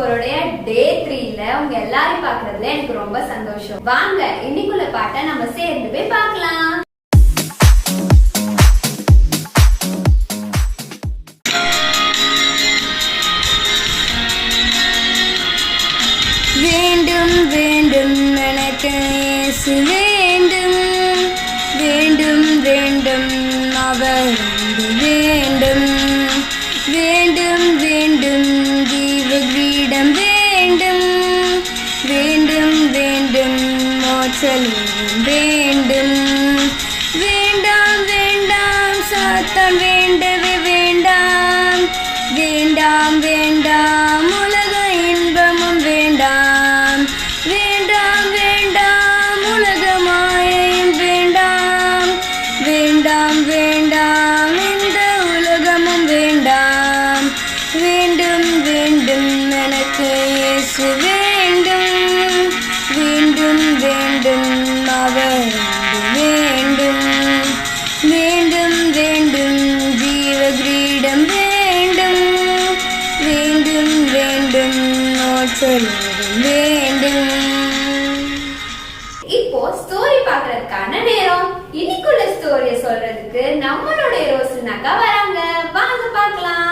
போருடைய டே த்ரீல உங்க எல்லாரையும் பாக்குறதுல எனக்கு ரொம்ப சந்தோஷம். வாங்க இன்னைக்குள்ள பாட்டை நம்ம சேர்ந்து போய் பார்க்கலாம். வேண்டும் வேண்டும் எனக்கு வேண்டும். வேண்டும் வேண்டும் அவர் வேண்டும். மோட்சலோகம் வேண்டும். வேண்டாம் வேண்டாம் சாத்தான் வேண்டவே வேண்டாம். வேண்டாம் வேண்டாம் உலக இன்பமும் வேண்டாம். வேண்டாம் வேண்டாம் உலக மாயையும் வேண்டாம். வேண்டாம் வேண்டாம் இந்த உலகமும் வேண்டாம். வேண்டும் வேண்டும் எனக்கு இயேசுவே. மோட்சலோகம் வேண்டும் இப்போ ஸ்டோரி பார்க்கறதுக்கான நேரம். இன்னைக்குள்ள ஸ்டோரிய சொல்றதுக்கு நம்மளுடைய ரோசனாக்கா வராங்க. வாங்க பார்க்கலாம்.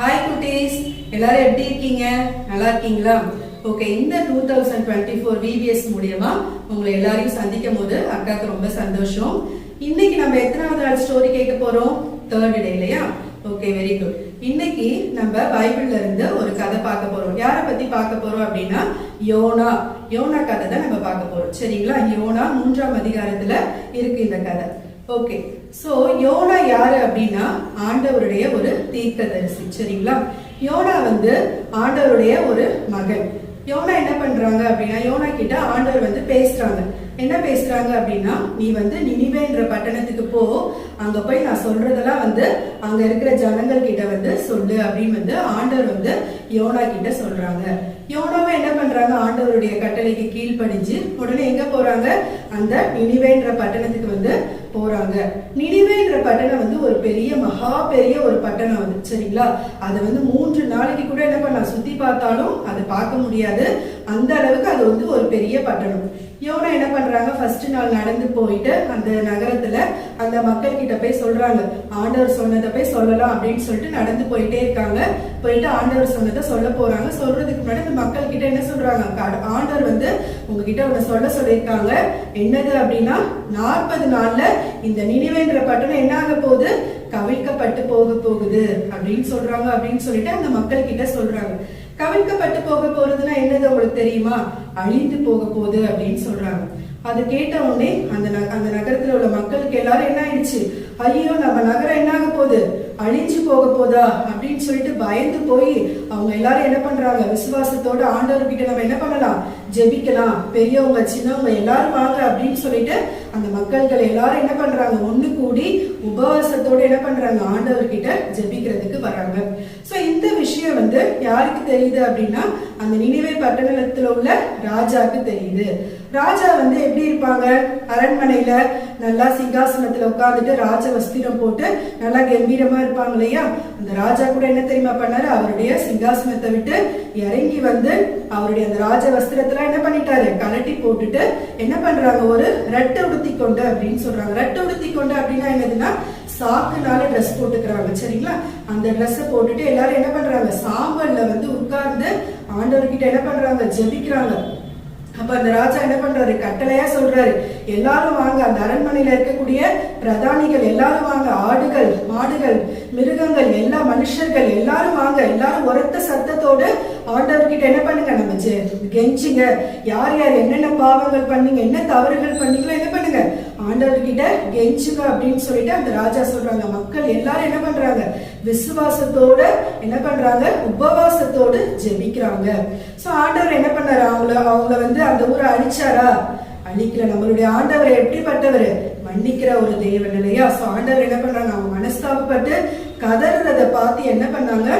ஹாய் குட்டீஸ். எல்லாரும் எப்படி இருக்கீங்க? நல்லா இருக்கீங்களா? ஓகே இந்த two thousand twenty four VBS மூலியமா உங்களை எல்லாரையும் சந்திக்கும் போது அக்காவுக்கு ரொம்ப சந்தோஷம். இன்னைக்கு நம்ம எத்தனாவது நாள் ஸ்டோரி கேட்க போறோம்? தேர்ட் டே இல்லையா? ஓகே வெரி குட் இன்னைக்கு நம்ம பைபிள்ல இருந்து ஒரு கதை பார்க்க போறோம். யாரை பத்தி பார்க்க போறோம் அப்படின்னா யோனா. யோனா கதை தான் நம்ம பார்க்க போறோம். சரிங்களா? யோனா மூன்றாம் அதிகாரத்துல இருக்கு இந்த கதை. ஓகே சோ யோனா யாரு அப்படின்னா ஆண்டவருடைய ஒரு தீர்க்கதரிசி. சரிங்களா? யோனா வந்து ஆண்டவருடைய ஒரு மகன். யோனா என்ன பண்றாங்க அப்படின்னா யோனா கிட்ட ஆண்டவர் வந்து பேசுறாங்க. என்ன பேசுறாங்க அப்படின்னா நீ வந்து நினிவேன்ற பட்டணத்துக்கு போ. அங்க போய் நான் சொல்றதெல்லாம் வந்து அங்க இருக்கிற ஜனங்கள் கிட்ட வந்து சொல்லு அப்படின்னு வந்து ஆண்டவர் வந்து யோனா கிட்ட சொல்றாங்க. யோனாவை என்ன பண்றாங்க? ஆண்டவருடைய கட்டளைக்கு கீழ்ப்படிஞ்சு உடனே எங்க போறாங்க? அந்த நினிவேன்ற பட்டணத்துக்கு வந்து போறாங்க. நினிவேன்ற பட்டணம் வந்து ஒரு பெரிய மகா பெரிய ஒரு பட்டணம் வந்து சரிங்களா? அதை வந்து மூன்று நாளைக்கு கூட என்ன பண்ணலாம்? சுத்தி பார்த்தாலும் அதை பார்க்க முடியாது. அந்த அளவுக்கு அது வந்து ஒரு பெரிய பட்டணம். யோனா என்ன பண்றாங்க? ஃபர்ஸ்ட் நாள் நடந்து போயிட்டு அந்த நகரத்துல அந்த மக்கள் கிட்ட போய் சொல்றாங்க. ஆண்டவர் சொன்னதை போய் சொல்லலாம் அப்படின்னு சொல்லிட்டு நடந்து போயிட்டே இருக்காங்க. போயிட்டு ஆண்டவர் சொன்னதை சொல்ல போறாங்க. சொல்றதுக்கு முன்னாடி அந்த மக்கள் கிட்ட என்ன சொல்றாங்க? ஆண்டவர் வந்து உங்ககிட்ட ஒண்ணு சொல்ல சொல்லியிருக்காங்க. என்னது அப்படின்னா நாற்பது நாள்ல இந்த நினைவேன்ற பட்டணம் என்ன ஆக போகுது? கவிழ்க்கப்பட்டு போக போகுது அப்படின்னு சொல்றாங்க அப்படின்னு சொல்லிட்டு அந்த மக்கள் கிட்ட சொல்றாங்க. கவிழ்க்கப்பட்டு போக போறதுன்னா என்னது உங்களுக்கு தெரியுமா? அழிந்து போக போகுது அப்படின்னு சொல்றாங்க. அது கேட்ட உடனே அந்த ந- அந்த நகரத்துல உள்ள மக்களுக்கு எல்லாரும் என்ன ஆயிடுச்சு? ஐயோ நம்ம நகரம் என்ன ஆக போகுது? அழிஞ்சு போக போதா? அப்படின்னு சொல்லிட்டு பயந்து போய் அவங்க எல்லாரும் என்ன பண்றாங்க? விசுவாசத்தோட ஆண்டவர் கிட்ட நம்ம என்ன பண்ணலாம்? ஜெபிக்கலாம். பெரியவங்க சின்னவங்க எல்லாரும் வாங்க அப்படின்னு சொல்லிட்டு அந்த மக்கள்கள் எல்லாரும் என்ன பண்றாங்க? ஒண்ணு கூடி உபவாசத்தோட என்ன பண்றாங்க? ஆண்டவர் கிட்ட ஜெபிக்கிறதுக்கு வராங்க இந்த விஷயம் வந்து யாருக்கு தெரியுது அப்படின்னா அந்த நினைவை பட்டணத்துல உள்ள ராஜாக்கு தெரியுது. ராஜா வந்து எப்படி இருப்பாங்க? அரண்மனையில நல்லா சிங்காசனத்துல உட்காந்துட்டு ராஜ வஸ்திரம் போட்டு நல்லா கம்பீரமா இருப்பாங்க இல்லையா? அந்த ராஜா கூட என்ன தெரியுமா பண்ணாரு? அவருடைய சிங்காசனத்தை விட்டு இறங்கி வந்து அவருடைய அந்த ராஜ வஸ்திரத்துல என்ன பண்ணிட்டாரு? கலட்டி போட்டுட்டு என்ன பண்றாங்க? ஒரு ரெட்டை உடுத்தி கொண்டு அப்படின்னு சொல்றாங்க. ரெட்டை உடுத்தி கொண்டு அப்படின்னா என்னதுன்னா சாக்குனால ட்ரெஸ் போட்டுக்கிறாங்க சரிங்களா? அந்த ட்ரெஸ்ஸை போட்டுட்டு எல்லாரும் என்ன பண்றாங்க? சாம்பல்ல வந்து உட்கார்ந்து ஆண்டவர்கிட்ட என்ன பண்றாங்க? ஜெபிக்கிறாங்க. அப்ப அந்த ராஜா என்ன பண்றாரு? கட்டளையா சொல்றாரு. எல்லாரும் வாங்க அந்த அரண்மனையில இருக்கக்கூடிய பிரதானிகள் எல்லாரும் வாங்க. ஆடுகள் மாடுகள் மிருகங்கள் எல்லா மனுஷர்கள் எல்லாரும் வாங்க. எல்லாரும் உரத்த சத்தத்தோடு ஆண்டவர்கிட்ட என்ன பண்ணுங்க? நம்ம கெஞ்சிங்க. யார் யார் என்னென்ன பாவங்கள் பண்ணீங்க என்ன தவறுகள் பண்ணீங்களோ என்ன பண்ணுங்க? ஆண்டவர்கிட்ட கெஞ்சுங்க அப்படின்னு சொல்லிட்டு அந்த ராஜா சொல்றாங்க. மக்கள் எல்லாரும் என்ன பண்றாங்க? விசுவாசத்தோட என்ன பண்றாங்க? உபவாசத்தோடு ஜெபிக்கிறாங்க. சோ ஆண்டவர் என்ன பண்ணாரு? அவங்கள அவங்கள வந்து அந்த ஊரை அழிச்சாரா? அழிக்கல. நம்மளுடைய ஆண்டவர் எப்படிப்பட்டவர்? மன்னிக்கிற ஒரு தெய்வம் இல்லையா? சோ ஆண்டவர் என்ன பண்றாங்க? அவங்க மனஸ்தாபப்பட்டு கதறதை பார்த்து என்ன பண்ணாங்க?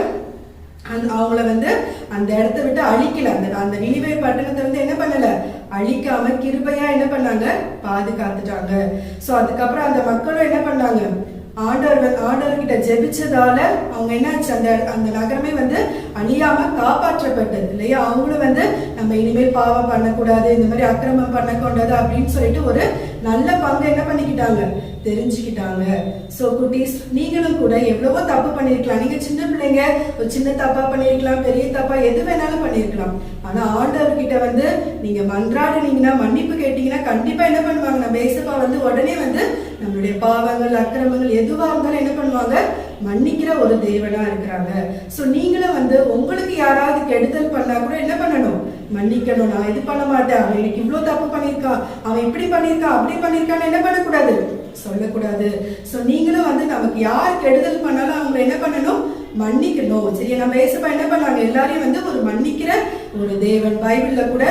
அந்த அவங்கள வந்து அந்த இடத்த விட்டு அழிக்கல. அந்த அந்த நினைவை பட்டணத்தை வந்து என்ன பண்ணல? அழிக்காம கிருபையா என்ன பண்ணாங்க? பாதுகாத்துட்டாங்க. சோ அதுக்கப்புறம் அந்த மக்களும் என்ன பண்ணாங்க? ஆண்டவர்கள் ஆண்டவர்கிட்ட ஜெபிச்சதால அவங்க என்னாச்சு? அந்த அந்த நகரமே வந்து அழியாம காப்பாற்றப்பட்டது இல்லையா? அவங்களும் வந்து நம்ம இனிமேல் பாவம் பண்ணக்கூடாது இந்த மாதிரி அக்கிரமம் பண்ணக்கூடாது அப்படின்னு சொல்லிட்டு ஒரு நல்ல பங்கு என்ன பண்ணிக்கிட்டாங்க? தெரிஞ்சுக்கிட்டாங்க. சோ குட்டீஸ் நீங்களும் கூட எவ்வளவோ தப்பு பண்ணிருக்கலாம் நீங்க சின்ன பிள்ளைங்க ஒரு சின்ன தப்பா பண்ணிருக்கலாம் பெரிய தப்பா எது வேணாலும் பண்ணிருக்கலாம் ஆனா ஆண்டவர்கிட்ட வந்து நீங்க மன்றாடுனீங்கன்னா மன்னிப்பு கேட்டீங்கன்னா கண்டிப்பா என்ன பண்ணுவாங்க? நம்ம ஏசப்பா வந்து உடனே வந்து நம்மளுடைய பாவங்கள் அக்கிரமங்கள் எது எதுவாக இருந்தாலும் என்ன பண்ணுவாங்க? மன்னிக்கிற ஒரு தேவனா இருக்கிறாங்க. சோ நீங்களும் வந்து உங்களுக்கு யாராவது கெடுதல் பண்ணா கூட என்ன பண்ணணும்? மன்னிக்கணும். நான் இது பண்ண மாட்டேன். அவன் எனக்கு இவ்வளவு தப்பு பண்ணியிருக்கான் அவன் இப்படி பண்ணியிருக்கான் அப்படி பண்ணிருக்கான்னு என்ன பண்ணக்கூடாது? சொல்லக்கூடாது. சோ நீங்களும் வந்து நமக்கு யார் கெடுதல் பண்ணாலும் அவங்க என்ன பண்ணணும்? மன்னிக்கணும். சரி நம்ம ஏசப்பா என்ன பண்ணாங்க? எல்லாரையும் வந்து ஒரு மன்னிக்கிற ஒரு தேவன். பைபிள்ல கூட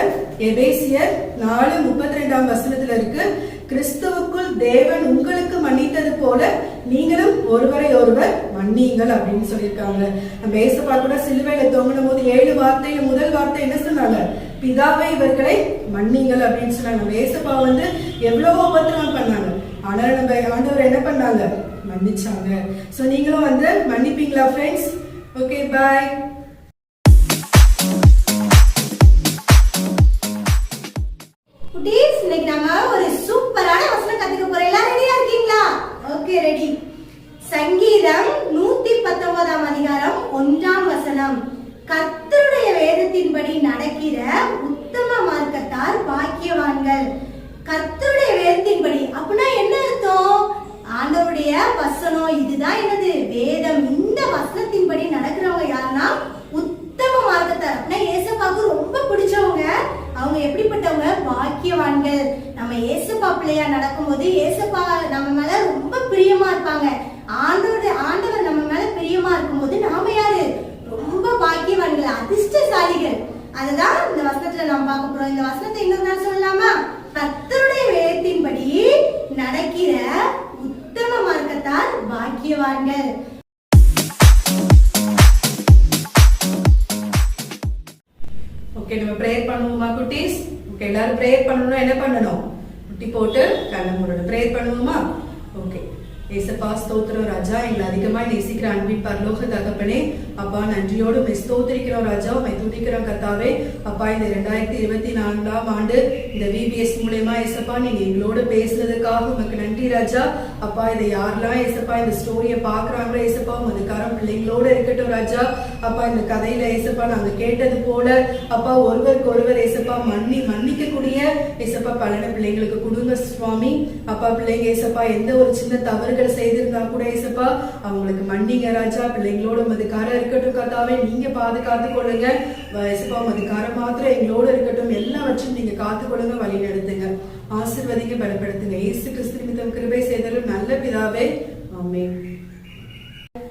எபேசியர் நாலு முப்பத்தி ரெண்டாம் வசனத்துல இருக்கு. கிறிஸ்துவுக்குள் தேவன் உங்களுக்கு மன்னித்தது போல நீங்களும் ஒருவரை ஒருவர் மன்னியுங்கள் அப்படின்னு சொல்லியிருக்காங்க. நம்ம ஏசப்பா கூட சிலுவையில தொங்கின போது ஏழு வார்த்தையில முதல் வார்த்தை என்ன சொன்னாங்க? பிதாவை இவர்களை மன்னிங்கள் அப்படின்னு சொன்னாங்க. நம்ம ஏசப்பா வந்து எவ்வளவோ உபத்திரம் பண்ணாங்க. ஆனால் நம்ம ஆண்டவர் என்ன பண்ணாங்க? மன்னிச்சாங்க. சோ நீங்களும் வந்து மன்னிப்பீங்களா ஃப்ரெண்ட்ஸ் ஓகே பாய் கர்த்தருடைய வேதத்தின்படி நடக்கிற உத்தம மார்க்கத்தார் பாக்கியவான்கள். கர்த்தருடைய வேதத்தின்படி. அப்படின்னா என்ன அர்த்தம்? ஆண்டவருடைய வசனம் இதுதான் என்னது? வேதம். இந்த வசனத்தின்படி நடக்கிறவங்க யாருன்னா உத்தம மார்க்கத்தார். அப்படின்னா ஏசப்பாவுக்கு ரொம்ப பிடிச்சவங்க. அவங்க எப்படிப்பட்டவங்க? பாக்கியவான்கள். நம்ம ஏசப்பா பிள்ளையா நடக்கும்போது ஏசப்பா நம்ம மேல ரொம்ப பிரியமா இருப்பாங்க. ஆண்டவர் ஆண்டவர் நம்ம மேல பிரியமா இருப்பாங்க நாம யாரு ரொம்ப பாக்கியவான்கள் அதிர்ஷ்டசாலிகள் அதுதான் இந்த வசனத்துல நாம் பார்க்க போறோம். இந்த வசனத்தை இன்னொரு நாள் சொல்லலாமா? கத்தருடைய வேதத்தின்படி நடக்கிற உத்தம மார்க்கத்தால் பாக்கியவான்கள். ஓகே நம்ம ப்ரேயர் பண்ணுவோமா குட்டீஸ்? ஓகே எல்லாரும் ப்ரேயர் பண்ணணும்னா என்ன பண்ணணும்? குட்டி போட்டு கண்ண மூடணும். ப்ரேயர் பண்ணுவோமா? ஓகே ஏசப்பா ஸ்தோத்திரம் ராஜா. எங்களை அதிகமா நேசிக்கிற அன்பின் பரலோக தகப்பனே அப்பா நன்றியோடு உம்மை ஸ்தோத்திரிக்கிறோம் ராஜா. உண்மை துதிக்கிறோம் கத்தாவே அப்பா இந்த ரெண்டாயிரத்தி இருபத்தி நான்காம் ஆண்டு இந்த விபிஎஸ் மூலயமா ஏசப்பா நீங்க எங்களோட பேசுனதுக்காக உமக்கு நன்றி ராஜா. அப்பா இதை யாரெல்லாம் ஏசப்பா இந்த ஸ்டோரியை பாக்குறாங்களோ ஏசப்பா உமது கரம் பிள்ளைங்களோட இருக்கட்டும் ராஜா. அப்பா இந்த கதையில ஏசப்பா நாங்க கேட்டது போல அப்பா ஒருவருக்கு ஒருவர் ஏசப்பா மன்னி மன்னிக்கக்கூடிய ஏசப்பா பலன பிள்ளைங்களுக்கு கொடுங்க சுவாமி. அப்பா பிள்ளைங்க ஏசப்பா எந்த ஒரு சின்ன தவறுகள் செய்திருந்தா கூட ஏசப்பா அவங்களுக்கு மன்னிங்க ராஜா. பிள்ளைங்களோட மதுக்காரம் இருக்கட்டும் கத்தாவே நீங்க பாதுகாத்து கொள்ளுங்க. வ- மதிக்காரம் மாத்திரம் எங்களோட இருக்கட்டும். எல்லாவற்றையும் நீங்க காத்து கொள்ளுங்க வழி நடத்துங்க. ஆசிர்வதிங்க பலப்படுத்துங்க. இயேசு கிறிஸ்து நிமித்தம் கிருபை செய்தலும் நல்ல பிதாவே. ஆமே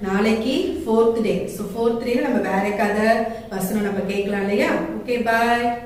நாளைக்கு ஃபோர்த் டே ஸோ ஃபோர்த் டேல நம்ம வேற கதை வசனம் நம்ம கேட்கலாம் இல்லையா? Okay bye